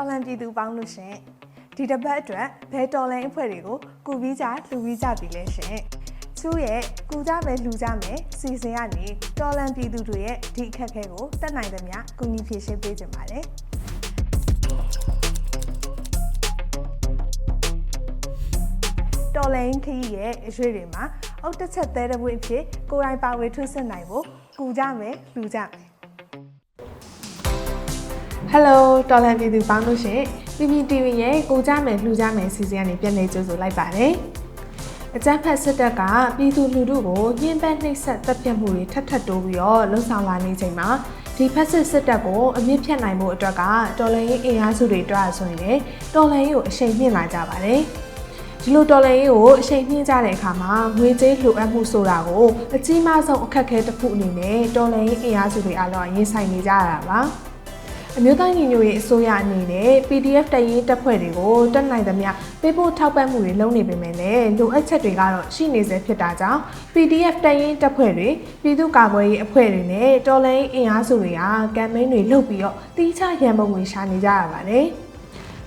တော်လန်ပြည်သူပေါင်းလို့ရှင်ဒီတစ်ပတ်အတွက်ဘယ်တော်လန်အဖွဲ့တွေကိုကူပြီးကြလှူပြီးကြပြီလဲရှင်ချူရဲ့ကူကြမယ်လှူကြမယ်စီစဉ်ကနေတော်လန်ပြည်သူတွေရဲ့ဒီအခက်အခဲကိုတက်နိုင်သမျှကူညီဖြေရှင်းပေးကြပါတယ်တော်လိုင်းခရီးရဲ့အရွေတွေမှာအုတ်တစ်ချက်သေးတဲ့ဘွေအဖြစ်ကိုယ်တိုင်ပါဝေထွန်းဆက်နိုင်ဖို့ကူကြမယ်လှူကြမယ် Hello တော်လန်ပြည်သူပေါင်းလို့ရှင်ပြည်ပြည် TV ရဲ့ကိုကြမယ်လှူကြမယ်စီစဉ်ကနေပြန်လည်ကြိုဆိုလိုက်ပါတယ်အကြမ်းဖက်စစ်တပ်ကပြည်သူလူထုကိုညှဉ်းပန်းနှိပ်စက်တပ်ဖြတ်မှုတွေထပ်ထပ်တိုးပြီးတော့လှုံ့ဆော်လာနေချိန်မှာဒီဖက်စစ်စစ်တပ်ကိုအမြင့်ဖြတ်နိုင်မှုအတွက်ကတော်လှန်ရေးအင်အားစုတွေတွားဆိုရင်လည်းတော်လှန်ရေးကိုအရှိန်မြင့်လာကြပါတယ်ဒီလိုတော်လှန်ရေးကိုအချိန်နှင်းကြတဲ့အခါမှာငွေကြေးလှူအပ်မှုဆိုတာကိုအကြီးမားဆုံးအခက်အခဲတစ်ခုအနေနဲ့တော်လှန်ရေးအင်အားစုတွေအားလုံးရင်ဆိုင်နေကြရတာပါ အမျိုးသားညီညွတ်ရေးအစိုးရအနေနဲ့ PDF တရင်တပ်ဖွဲ့တွေကိုတက်နိုင်သမျှပေးပို့ထောက်ပံ့မှုတွေလုပ်နေပေမဲ့လည်းလိုအပ်ချက်တွေကတော့ရှိနေစေဖြစ်တာကြောင့် PDF တရင်တပ်ဖွဲ့တွေပြည်သူ့ကာကွယ်ရေးအဖွဲ့တွေနဲ့တော်လှန်ရေးအင်အားစုတွေကကမ်ပိန်းတွေလုပ်ပြီးတော့တီးခြားရန်ပုံငွေရှာနေကြရပါတယ်။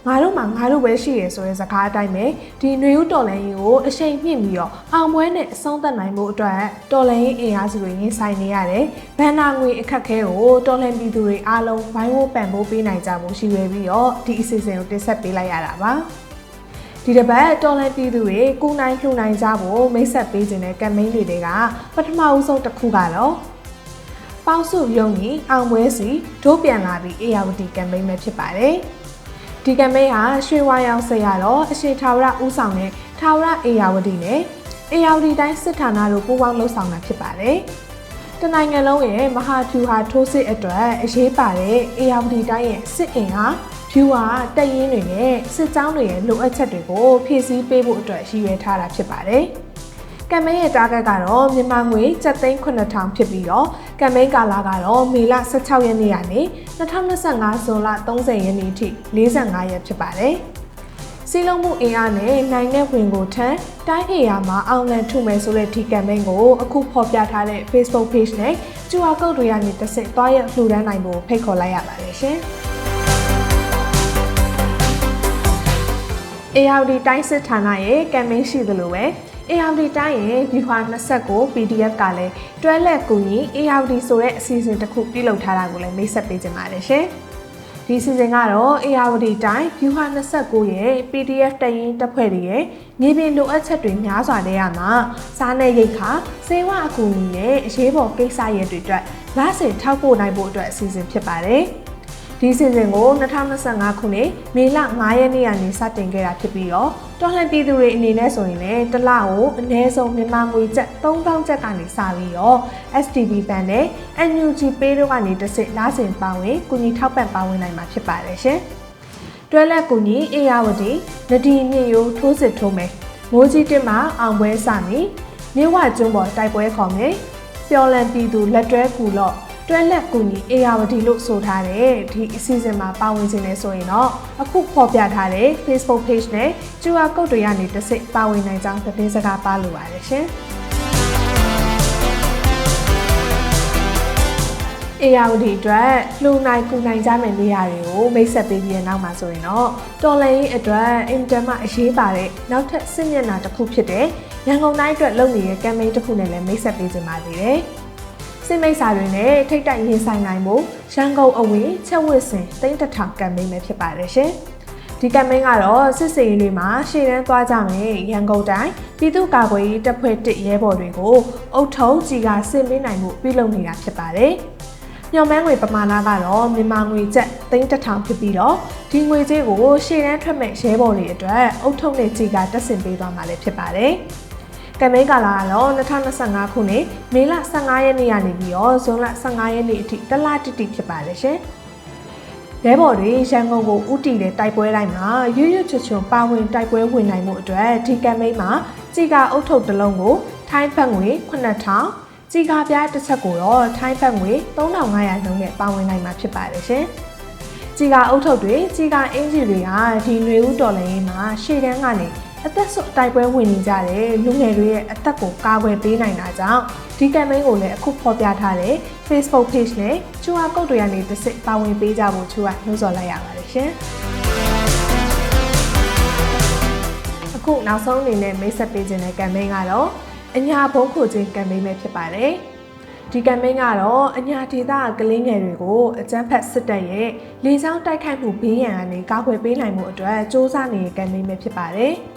ငါတို့မှငါတို့ပဲရှိရဆိုတဲ့စကားအတိုင်းပဲဒီຫນွေဦးတော်လန်ကြီးကိုအရှိန်မြင့်ပြီးတော့အောင်ပွဲနဲ့အဆုံးသတ်နိုင်မှုအတွက်တော်လန်ကြီးအင်အားစုတွေရင်ဆိုင်နေရတယ်။ဘန်နာငွေအခက်ခဲကိုတော်လန်ပြည်သူတွေအားလုံးဝိုင်းဝန်းပံ့ပိုးပေးနိုင်ကြဖို့ရှိရပြီးတော့ဒီအစီအစဉ်ကိုတင်ဆက်ပေးလိုက်ရတာပါ။ဒီတစ်ပတ်တော်လန်ပြည်သူတွေကိုနိုင်လှူနိုင်ကြဖို့မိတ်ဆက်ပေးခြင်းတဲ့ကမ်ပိန်းတွေကပထမဦးဆုံးတစ်ခုကတော့ပေါင်းစုရုံကြီးအောင်ပွဲစီဒိုးပြန်လာပြီး ARD ကမ်ပိန်းပဲဖြစ်ပါတယ်။ ဒီကမိတ်ဟာရွှေဝါရောင်ဆရာတော်အရှင်ထာဝရဦးဆောင်တဲ့ထာဝရအေယာဝတီနဲ့အေယာဝတီတိုင်းစစ်ဌာနတို့ပူးပေါင်းလှုပ်ဆောင်တာဖြစ်ပါတယ်။တနိုင်ငံလုံးရဲ့မဟာဖြူဟာထိုးစစ်အတွက်အရေးပါတဲ့အေယာဝတီတိုင်းရဲ့စစ်အင်ဟာဖြူဟာတက်ရင်တွေနဲ့စစ်ကြောင်းတွေရဲ့လိုအပ်ချက်တွေကိုဖြည့်ဆည်းပေးဖို့အတွက်ရည်ရွယ်ထားတာဖြစ်ပါတယ်။ ကမ်ပိန်းရဲ့ target ကတော့မြန်မာငွေ7,9000ဖြစ်ပြီးတော့ကမ်ပိန်းကာလကတော့မေလ16ရက်နေ့ကနေ2025ဇွန်လ30ရက်နေ့ထိ45ရက်ဖြစ်ပါတယ်။စီလုံးမှုအင်အားနဲ့နိုင်ငံဝင်ကိုထမ်းတိုင်းအေယာမှာအောင်လန်ထုမယ်ဆိုတဲ့ဒီကမ်ပိန်းကိုအခုဖော်ပြထားတဲ့ Facebook page နဲ့ QR code တွေကနေတစ်ဆင့်တွားရလှူဒန်းနိုင်ဖို့ဖိတ်ခေါ်လိုက်ရပါတယ်ရှင်။ ARD တိုင်းစစ်ဌာနရဲ့ကမ်ပိန်းရှိသလိုပဲ ARD တိုင်းရဲ့ view 29 PDF ကလည်းတွဲလက်ကူညီ ARD ဆိုတဲ့အစီအစဉ်တစ်ခုပြုလုပ်ထားတာကိုလည်းမိတ်ဆက်ပေးကြပါတယ်ရှင်။ဒီစီစဉ်ကတော့ ARD တိုင်း view 29ရဲ့ PDF တရင်တပ်ဖွဲ့တွေရဲ့မြေပြင်လိုအပ်ချက်တွေများစွာတဲ့ရမှာစားနယ်ရိတ်ခါစေဝအကူအညီနဲ့အရေးပေါ်ကိစ္စရပ်တွေအတွက်လစဉ်ထောက်ပို့နိုင်ဖို့အတွက်အစီအစဉ်ဖြစ်ပါတယ်။ ဒီစီစဉ်ကို2025ခုနှစ်မေလ9ရက်နေ့ကနေစတင်ခဲ့တာဖြစ်ပြီးတော့တော်လှန်ပြည်သူတွေအနေနဲ့ဆိုရင်လည်းတစ်လကိုအနည်းဆုံးမြန်မာငွေကျပ်3000ကျပ်ကနေစပြီးတော့ STB ဘဏ်နဲ့ NUG Pay တို့ကနေတစ်စစ်လာစဉ်ပါဝင်ကုညီထောက်ပံ့ပါဝင်နိုင်မှာဖြစ်ပါတယ်ရှင်။တွဲလက်ကူညီအေယာဝတီနဒီမြင့်ရိုးထိုးစစ်ထိုးမယ်မိုးကြီးတက်မှာအောင်ပွဲစမည်မြဝကျွန်းပေါ်တိုက်ပွဲခေါ်မယ်ပျော်လန်ပြည်သူလက်တွဲကူလော့ တွဲလက်ကူညီအေယာဝတီလို့ဆိုထားတဲ့ဒီအစီအစဉ်မှာပါဝင်ခြင်းလဲဆိုရင်တော့အခုဖော်ပြထားတဲ့ Facebook page နဲ့ QR code တွေကနေတစ်စိတ်ပါဝင်နိုင်ကြောင်းသတင်းစကားပါလိုပါတယ်ရှင်။အေယာဝတီအတွက်လှူနိုင်ကူနိုင်ကြမယ့်နေရာတွေကိုမိတ်ဆက်ပေးပြီးတဲ့နောက်မှာဆိုရင်တော့တော်လန်ရေးအတွက်အင်တာမအရေးပါတဲ့နောက်ထပ်စစ်မျက်နှာတစ်ခုဖြစ်တဲ့ရန်ကုန်တိုင်းအတွက်လုပ်နေတဲ့ campaign တစ်ခုနဲ့လည်းမိတ်ဆက်ပေးကြပါသေးတယ်။ စစ်မိတ်စာတွေနဲ့ထိတ်တိုက်ရင်ဆိုင်နိုင်မှုရန်ကုန်အဝေးချက်ဝစ်စင်တိမ့်တထောင်ကမ်ပိန်းပဲဖြစ်ပါတယ်ရှင်။ဒီကမ်ပိန်းကတော့စစ်စေးတွေမှာရှေ့တန်းသွားကြမယ်ရန်ကုန်တိုင်းပြည်သူ့ကာကွယ်ရေးတပ်ဖွဲ့တစ်ရဲဘော်တွေကိုအုတ်ထုံးကြီးကဆင်ပေးနိုင်မှုပြုလုပ်နေတာဖြစ်ပါတယ်။ညောင်မန်းငွေပမာဏကတော့မြန်မာငွေကျပ်သိန်းတစ်ထောင်ဖြစ်ပြီးတော့ဒီငွေကြေးကိုရှေ့တန်းထွက်မဲ့ရဲဘော်တွေအတွက်အုတ်ထုံးနဲ့ကြီးကတက်ဆင်ပေးသွားမှာလည်းဖြစ်ပါတယ်။ ကမ်ပိန်းကာလာကတော့2025ခုနှစ်မေလ15ရက်နေ့ကနေပြီးတော့ဇွန်လ15ရက်နေ့အထိတလတိတိဖြစ်ပါတယ်ရှင်။ရဲဘော်တွေရန်ကုန်ကိုဥတီတဲ့တိုက်ပွဲတိုင်းမှာရွရွချွချွပါဝင်တိုက်ပွဲဝင်နိုင်မှုအတွက်ဒီကမ်ပိန်းမှာကြီးကအုပ်ထုပ်တစ်လုံးကိုထိုင်းဘတ်ငွေ9000ကြီးကားပြားတစ်ချက်ကိုတော့ထိုင်းဘတ်ငွေ3500လုံးနဲ့ပါဝင်နိုင်မှာဖြစ်ပါတယ်ရှင်။ကြီးကအုပ်ထုပ်တွေကြီးကအင်ဂျီတွေကဒီຫນွေဦးတော်လည်းမှာရှေ့တန်းကနေ အသက်ဆုပ်တိုက်ပွဲဝင်နေကြတဲ့လူငယ်တွေရဲ့အသက်ကိုကာကွယ်ပေးနိုင်တာကြောင့်ဒီ campaign ကိုလည်းအခုဖော်ပြထားတဲ့ Facebook page နဲ့ QR code တွေကနေတစ်စစ်ပါဝင်ပေးကြဖို့ချူကနှိုးဆော်လိုက်ရပါတယ်ရှင်။အခုနောက်ဆုံးအနေနဲ့မိတ်ဆက်ပေးခြင်းတဲ့ campaign ကတော့အညာဘုံခိုခြင်း campaign ပဲဖြစ်ပါတယ်။ဒီကမ်မိန်းကတော့အညာဒေသကလေးငယ်တွေကိုအကြမ်းဖက်စစ်တပ်ရဲ့လေကြောင်းတိုက်ခိုက်မှုဘေးရန်ကနေကာကွယ်ပေးနိုင်မှုအတွက်စ조사နေတဲ့ကမ်မိန်းပဲဖြစ်ပါတယ်။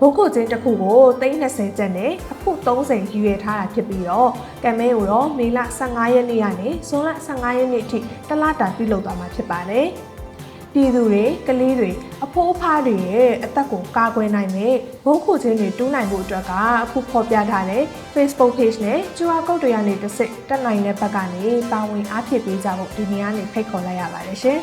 ဘုံခုချင်းတစ်ခုကို320ကျပ်နဲ့အဖို့30ယူရထားတာဖြစ်ပြီးတော့ကမ်မဲကိုတော့မေလ15ရက်နေ့ကနေဇွန်လ15ရက်နေ့အထိတစ်လတာပြုလုပ်သွားမှာဖြစ်ပါတယ်။ပြည်သူတွေကလေးတွေအဖိုးအဖားတွေရဲ့အသက်ကိုကာကွယ်နိုင်မယ်ဘုံခုချင်းတွေတူးနိုင်ဖို့အတွက်ကအခုဖော်ပြထားတဲ့ Facebook page နဲ့ QR code တွေကနေတစ်စစ်တက်နိုင်တဲ့ဘက်ကနေပါဝင်အားဖြည့်ပေးကြဖို့ဒီနေ့ကနေဖိတ်ခေါ်လိုက်ရပါတယ်ရှင်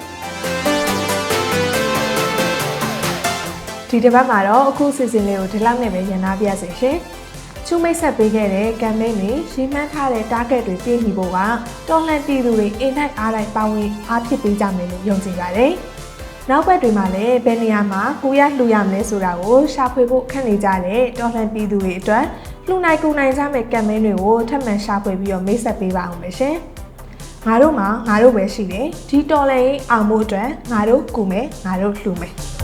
ဒီတစ်ပတ်မှာတော့အခုစီစဉ်လေးကိုဒီလောက်နဲ့ပဲညှနာပြရစီရှင်ချူမိတ်ဆက်ပေးခဲ့တဲ့ campaign တွေရှင်းမှန်းထားတဲ့ target တွေပြည့်မီဖို့ကတော်လှန်ပြည်သူတွေအင်တိုက်အားတိုက်ပါဝင်အားဖြစ်ပေးကြမယ်လို့ယုံကြည်ပါတယ်။နောက်ဘက်တွေမှာလည်းဘယ်နေရာမှာကိုရလှူရမလဲဆိုတာကိုရှာဖွေဖို့ခက်နေကြတဲ့တော်လှန်ပြည်သူတွေအတွက်လှူနိုင်ကူနိုင်ကြမယ့်ကမ်ပိန်းတွေကိုထပ်မံရှာဖွေပြီးတော့မိတ်ဆက်ပေးပါအောင်ရှင်။ငါတို့မှာငါတို့ပဲရှိတယ်ဒီတော်လှန်ရေးအောင်မှုအတွက်ငါတို့ကူမယ်ငါတို့လှူမယ်။